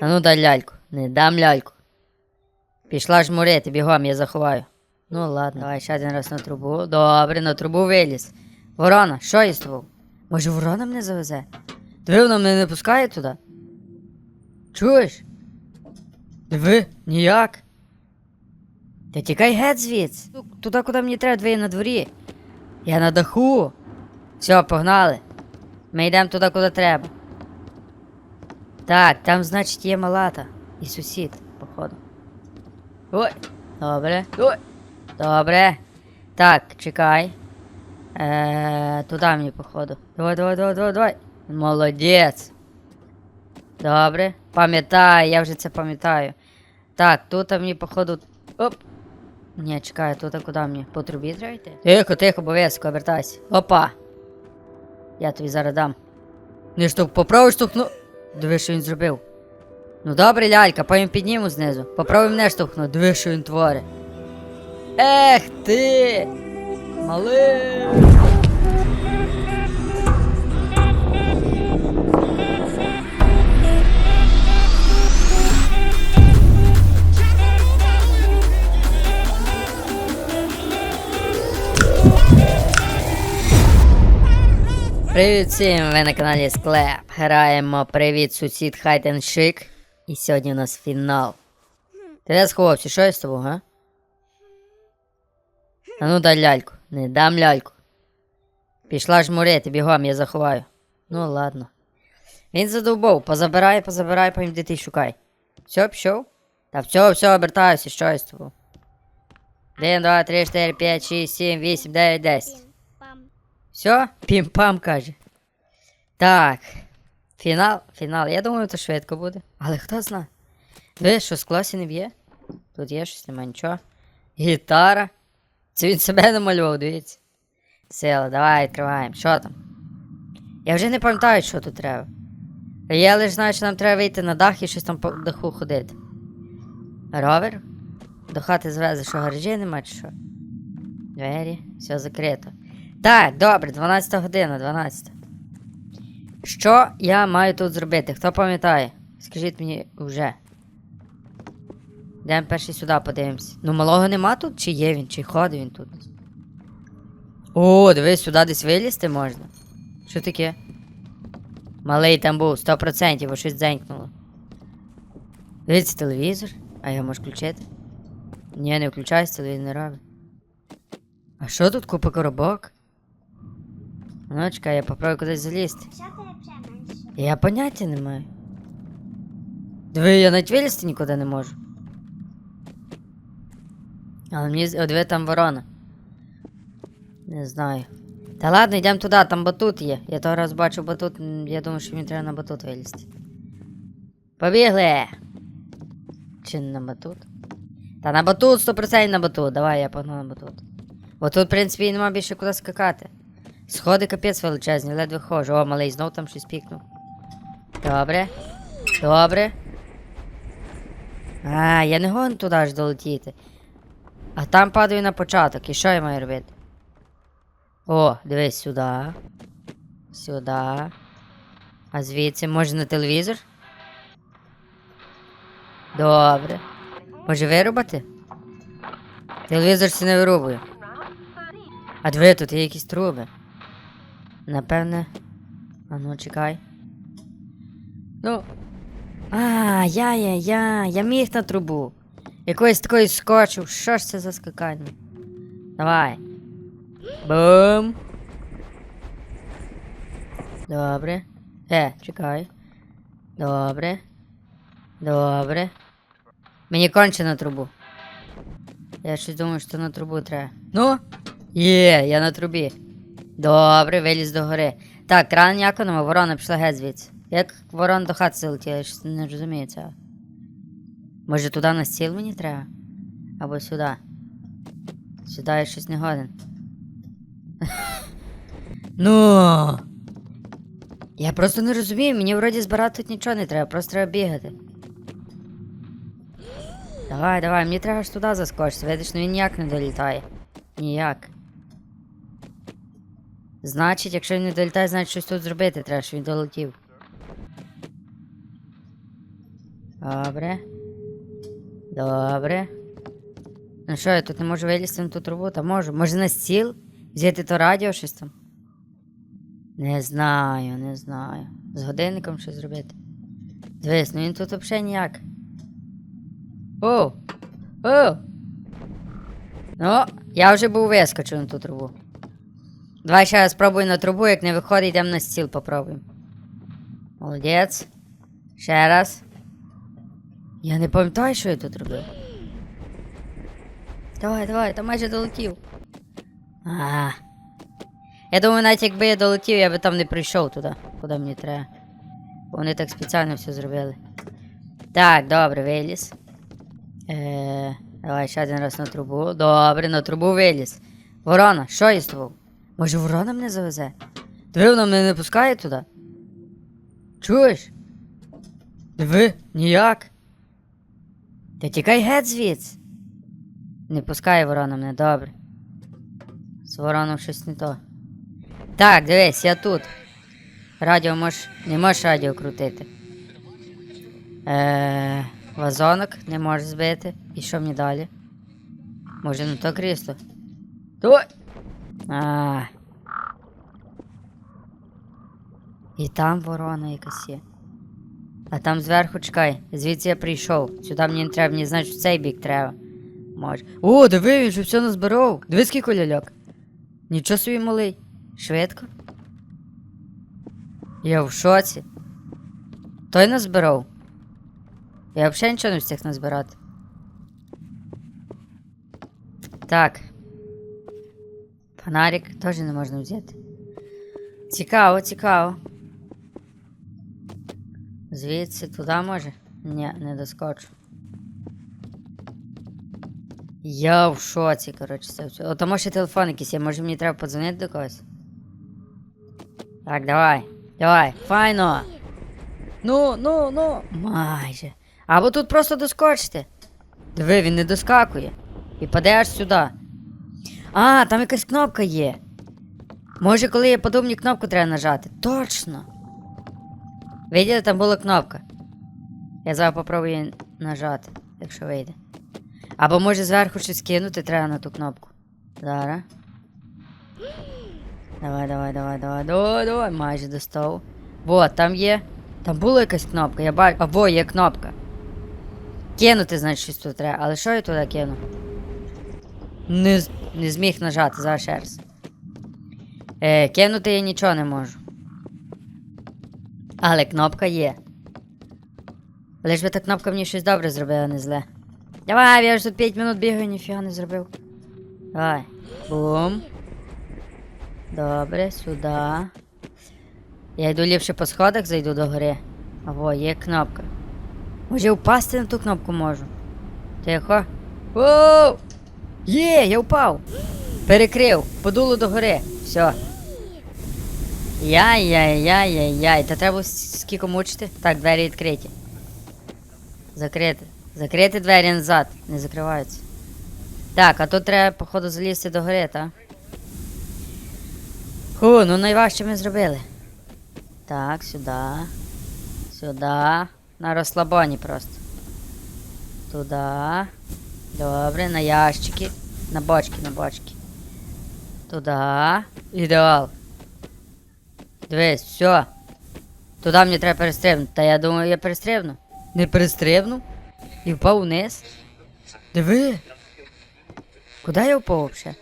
А ну дай ляльку. Не дам ляльку. Пішла ж мурити, бігом, я заховаю. Ну ладно, давай ще один раз на трубу. Добре, на трубу виліз. Ворона, що є з тобою? Може, ворона мене завезе? Диви, вона мене не пускає туди. Чуєш? Диви, ніяк. Та тікай геть звідси. Туди, куди мені треба, двоє на дворі. Я на даху. Все, погнали. Ми йдемо туди, куди треба. Так, там, значить, є малата. І сусід, походу. Ой, добре. Ой. Добре. Так, чекай. Е, туди мені, походу. Давай, давай, давай, давай, давай. Молодець. Добре. Пам'ятаю, я вже це пам'ятаю. Так, тут мені, походу. Оп. Ні, чекай, тут куди мені? По трубі треба йти? Тихо, тихо, обов'язково, вертайся. Опа. Я тобі зараз дам. Не штук, попробуй штовхну. Диви, що він зробив. Ну добре, лялька, потім підніму знизу. Попробуй мене штовхнути, диви, що він творить. Ех ти! Малий! Привіт всім! Ви на каналі Склеп. Граємо Привіт, сусід Хайтен Шик. І сьогодні у нас фінал. Ти де сховався? Що я з тобою, га? А ну дай ляльку. Не дам ляльку. Пішла ж мурити, бігом, я заховаю. Ну ладно. Він задовбав, позабирай, позабирай, де ти шукай. Все, пішов? Та все, все, обертаюся, що я з тобою. 1, 2, 3, 4, 5, 6, 7, 8, 9, 10. Все? Пім-пам каже. Так. Фінал, фінал. Я думаю, то швидко буде. Але хто знає? Диви, що з не б'є? Тут є щось, нема нічого. Гітара. Це він себе намалював, дивіться. Сила, давай відкриваємо. Що там? Я вже не пам'ятаю, що тут треба. Я лише знаю, що нам треба вийти на дах і щось там по даху ходити. Ровер? До хати звезе, що гаражі нема чи що? Двері, все закрито. Так, добре, 12 година, 12. Що я маю тут зробити? Хто пам'ятає? Скажіть мені вже. Йдемо перший сюди подивимось. Ну, малого нема тут? Чи є він, чи ходить він тут? О, дивись, сюди десь вилізти можна. Що таке? Малий там був, 100%, бо щось дзенькнуло. Дивіться телевізор. А я можу включити? Ні, не включайся, телевізор не робить. А що тут купа коробок? Ну, чекай, я попробую кудись залізти. Я поняття не маю. Диви, я навіть вилізти нікуди не можу. Але мені. О, диви, там ворона. Не знаю. Та ладно, йдемо туди, там батут є. Я того раз бачив батут, я думаю, що мені треба на батут вилізти. Побігли! Чи на батут? Та на батут, 100% на батут. Давай, я погнав на батут. Бо тут, в принципі, і нема більше куди скакати. Сходи капець величезні, ледве ходжу. О, малий знов там щось пікнув. Добре. Добре. А, я не гон туди аж долетіти. А там падаю на початок. І що я маю робити? О, дивись сюди. Сюди. А звідси може на телевізор? Добре. Може вирубати? Телевізор ще не вирубує. А диви, тут є якісь труби. Напевне. А ну, чекай. Ну. А, я, я, я, я міг на трубу. Якоїсь такої скочив. Що ж це за скакання? Давай. Бум. Добре. Е, чекай. Добре. Добре. Мені конче на трубу. Я щось думаю, що на трубу треба. Ну? Є, я на трубі. Добре, виліз до гори. Так, рано ніяко нема, ворона пішла геть звідси. Як ворон до хати залетіла, я щось не розумію цього. Може туди на стіл мені треба? Або сюди. Сюди я щось не годен. ну. Я просто не розумію, мені вроді збирати тут нічого не треба, просто треба бігати. Давай, давай, мені треба ж туди заскочити, видиш, ну він ніяк не долітає. Ніяк. Значить, якщо він не долітає, значить щось тут зробити треба, щоб він долетів. Добре. Добре. Ну що, я тут не можу вилізти на ту трубу? Та можу. Може на стіл? Взяти то радіо щось там? Не знаю, не знаю. З годинником щось зробити. Дивись, ну він тут взагалі ніяк. О! О! Ну, я вже був вискочив на ту трубу. Давай ще раз спробуй на трубу, як не виходить, йдемо на стіл попробуємо. Молодець. Ще раз. Я не пам'ятаю, що я тут робив. Давай, давай, там майже долетів. А. Я думаю, навіть якби я долетів, я би там не прийшов туди, куди мені треба. Вони так спеціально все зробили. Так, добре, виліз. Е, давай ще один раз на трубу. Добре, на трубу виліз. Ворона, що із тобою? Може ворона мене завезе? Диви, вона мене не пускає туди. Чуєш? Диви, ніяк. Та тікай геть звідси. Не пускає ворона мене, добре. З вороном щось не то. Так, дивись, я тут. Радіо можеш. Не можеш радіо крутити. Е, вазонок не можеш збити. І що мені далі? Може не то крісло? То. А. І там ворона якась є. А там зверху чекай, звідси я прийшов. Сюди мені не треба, мені значить в цей бік треба. Може. О, диви, він же все назбирав. Диви, скільки ляльок. Нічого собі малий. Швидко. Я в шоці. Той назбирав. Я взагалі нічого не встиг назбирати. Так. Фонарик теж не можна взяти. Цікаво, цікаво. Звідси туди може? Ні, не доскочу. Я в шоці, коротше, це все. О, тому ще телефон якийсь є, може мені треба подзвонити до когось? Так, давай. Давай, файно. Ну, ну, ну. Майже. Або тут просто доскочити. Диви, він не доскакує. І паде аж сюди. А, там якась кнопка є. Може, коли я подумаю, кнопку треба нажати. Точно. Виділи, там була кнопка. Я зараз попробую її нажати, якщо вийде. Або може зверху щось кинути треба на ту кнопку. Зараз. Давай, давай, давай, давай, давай, давай, майже достав. Вот, там є. Там була якась кнопка, я бачу. Або є кнопка. Кинути, значить, щось тут треба. Але що я туди кину? Не, не зміг нажати, зараз ще раз. Е, кинути я нічого не можу. Але кнопка є. Лиш би та кнопка мені щось добре зробила, не зле. Давай, я ж тут 5 минут бігаю, ніфіга не зробив. Давай. Бум. Добре, сюди. Я йду ліпше по сходах, зайду до гори. А є кнопка. Може впасти на ту кнопку можу. Тихо. Воу! Є, я впав. Перекрив, подуло до гори. Все. Яй-яй-яй-яй-яй. Та треба скільки мучити. Так, двері відкриті. Закрити. Закрити двері назад. Не закриваються. Так, а тут треба, походу, залізти до гори, так? Ху, ну найважче ми зробили. Так, сюди. Сюди. На розслабоні просто. Туди. Добре, на ящики. На бочки, на бочки. Туди. Ідеал. Дивись, все. Туди мені треба перестрибнути. Та я думаю, я перестрибну. Не перестрибнув? І впав вниз. Диви. Куди я впав взагалі?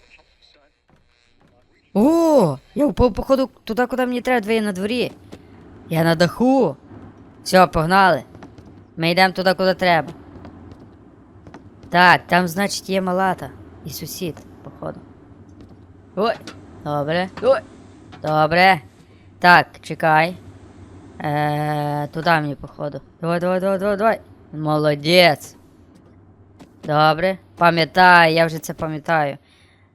О, я впав, походу, туди, куди мені треба, двоє на дворі. Я на даху. Все, погнали. Ми йдемо туди, куди треба. Так, там, значить, є малата. І сусід, походу. Ой, добре. Ой. Добре. Так, чекай. Е, туди мені, походу. Давай, давай, давай, давай, давай. Молодець. Добре. Пам'ятаю, я вже це пам'ятаю.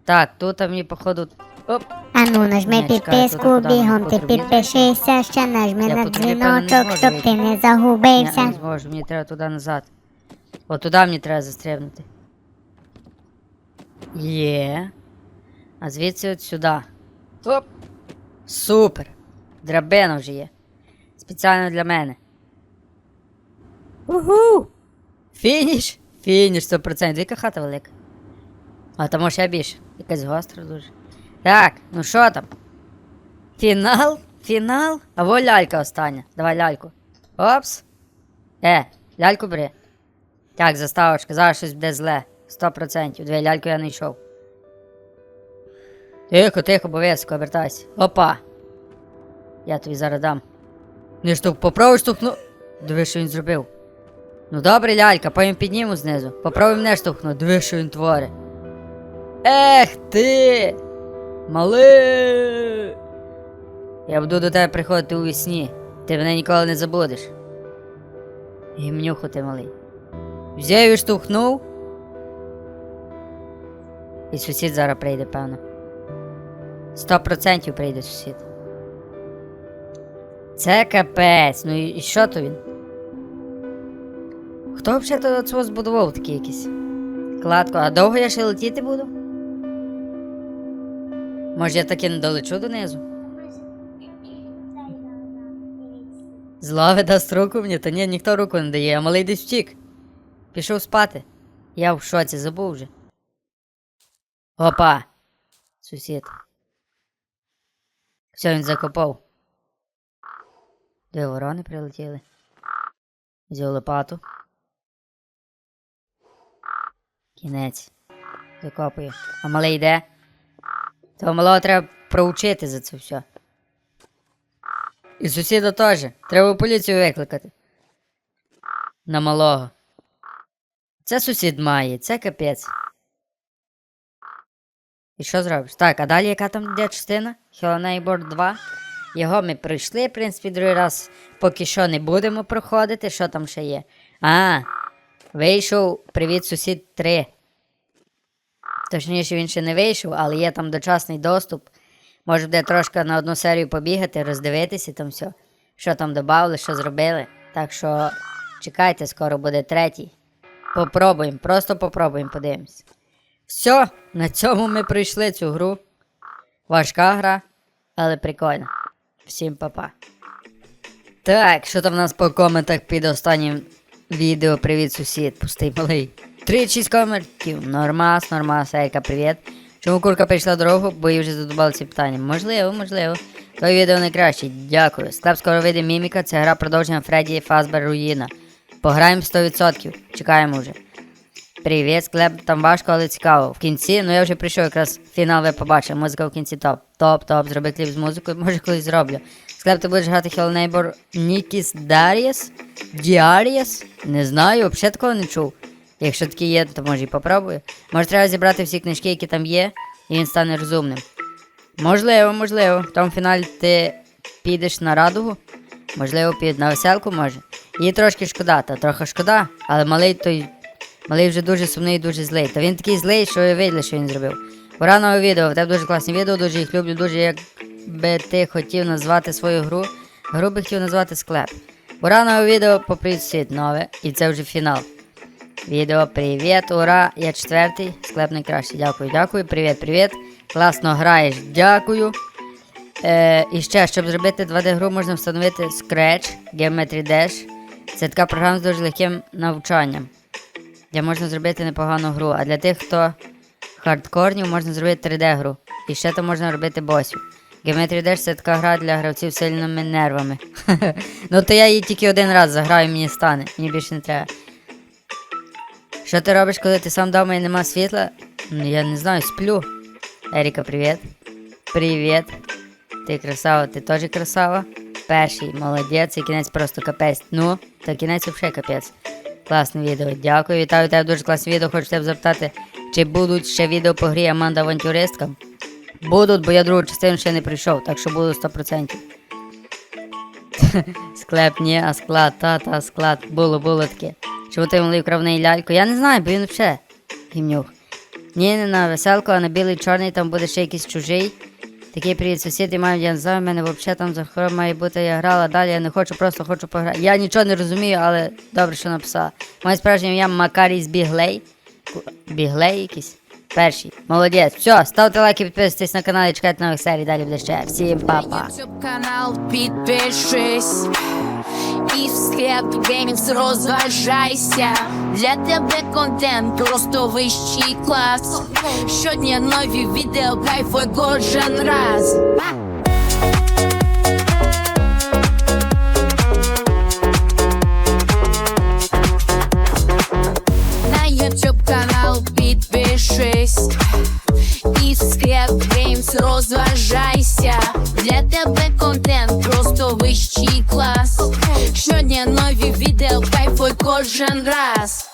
Так, тут мені, походу. Оп. Ану, нажми Ні, чекай, підписку, бігом ти підпишися, ще нажми Я на дзвіночок, щоб ти не Я не загубився. зможу, мені треба туди назад. От туди мені треба застрибнути. Є. А звідси от сюди. Оп. Супер. Драбина вже є. Спеціально для мене. Угу! Фініш! Фініш 100%. Яка хата велика. А тому ще більше. Якась гостра дуже. Так, ну що там? Фінал? Фінал? А во лялька остання. Давай ляльку. Опс. Е, ляльку бери. Так, заставочка, зараз щось буде зле. 100%. Дві ляльку я не йшов. Тихо, тихо, обов'язково, обертайся. Опа. Я тобі зараз дам. Не штук, попробуй штовхну. Диви, що він зробив. Ну добре, лялька, потім підніму знизу. Попробуй мене штовхнути. Диви, що він творить. Ех ти! Малий! Я буду до тебе приходити у вісні. Ти мене ніколи не забудеш. Гімнюху ти малий. Взяв і штовхнув. І сусід зараз прийде, певно. Сто процентів прийде сусід. Це капець. Ну і, що то він? Хто взагалі цього збудував такий якийсь? Кладку, а довго я ще летіти буду? Може я таки не долечу донизу? Злови дасть руку мені, та ні, ніхто руку не дає, а малий десь втік. Пішов спати. Я в шоці забув вже. Опа! Сусід. Все, він закопав. Де ворони прилетіли? Взяв лопату. Кінець. Закопую. А малий йде? Того малого треба проучити за це все. І сусіда теж. Треба поліцію викликати. На малого. Це сусід має, це капець. І що зробиш? Так, а далі яка там йде частина? Hello Neighbor 2. Його ми пройшли, в принципі, другий раз поки що не будемо проходити. Що там ще є? А, вийшов Привіт, сусід 3. Точніше, він ще не вийшов, але є там дочасний доступ. Може буде трошки на одну серію побігати, роздивитися там все, що там додали, що зробили. Так що чекайте, скоро буде третій. Попробуємо, просто попробуємо, подивимось. Все, на цьому ми пройшли цю гру. Важка гра, але прикольна. Всім па-па. Так, що там в нас по коментах під останнім відео Привіт, сусід, пустий малий. 36 коментів. Нормас, нормас, Ерika, привіт. Чому курка прийшла дорогу, бо їй вже задобали ці питання? Можливо, можливо. Твоє відео найкраще, дякую. Склеп скоро вийде міміка, це гра продовження Фредді Фазбер Руїна. Пограємо 100%. Чекаємо вже. Привіт, склеп, там важко, але цікаво. В кінці, ну я вже прийшов, якраз фінал ви побачили. Музика в кінці топ. Топ, топ, зроби кліп з музикою, може колись зроблю. Склеп, ти будеш грати Hello Neighbor Нікіс Дарієс? Діарієс? Не знаю, взагалі такого не чув. Якщо такі є, то може і попробую. Може треба зібрати всі книжки, які там є, і він стане розумним. Можливо, можливо. В тому фіналі ти підеш на радугу. Можливо, під на веселку може. Їй трошки шкода, та трохи шкода, але малий той. Малий вже дуже сумний і дуже злий. Та він такий злий, що ви видели, що він зробив. Пора нове відео. В тебе дуже класні відео, дуже їх люблю, дуже як би ти хотів назвати свою гру. Гру би хотів назвати склеп. Пора нове відео попри світ нове, і це вже фінал. Відео привіт, ура! Я четвертий, склеп найкращий. Дякую, дякую. Привіт, привіт. Класно граєш, дякую. Е, і ще, щоб зробити 2D-гру, можна встановити Scratch, Geometry Dash. Це така програма з дуже легким навчанням, де можна зробити непогану гру. А для тих, хто хардкорнів, можна зробити 3D-гру. І ще то можна робити босів. Geometry Dash це така гра для гравців з сильними нервами. ну то я її тільки один раз заграю, мені стане. Мені більше не треба. Що ти робиш, коли ти сам вдома і нема світла? Ну, я не знаю, сплю. Еріка, привіт. Привіт. Ти красава, ти теж красава. Перший, молодець, і кінець просто капець. Ну, то кінець взагалі капець. Класне відео. Дякую, вітаю тебе дуже класне відео. Хочу тебе запитати, чи будуть ще відео по грі Аманда Авантюристка? Будуть, бо я другу частину ще не прийшов, так що буду 100%. Склеп, ні, а склад, та, та, склад. Було, було таке. Чому ти малий вкрав неї ляльку? Я не знаю, бо він взагалі гімнюх. Ні, не на веселку, а на білий чорний там буде ще якийсь чужий. Такий привіт, сусіди мають, я не мене взагалі там за захор має бути, я грала далі, я не хочу, просто хочу пограти. Я нічого не розумію, але добре, що написала. Моє справжнє ім'я Макарій з Біглей. Біглей якийсь? Перший. Молодець. Все, ставте лайки, підписуйтесь на канал і чекайте нових серій. Далі буде ще. Всім па-па. Канал підпишись І скеп геймінг розважайся. Для тебе контент просто вищий клас. Щодня нові відео, кайфуй кожен раз. На YouTube канал підпишись і скреп геймс розважайся. Для тебе контент просто вищий клас. Щодня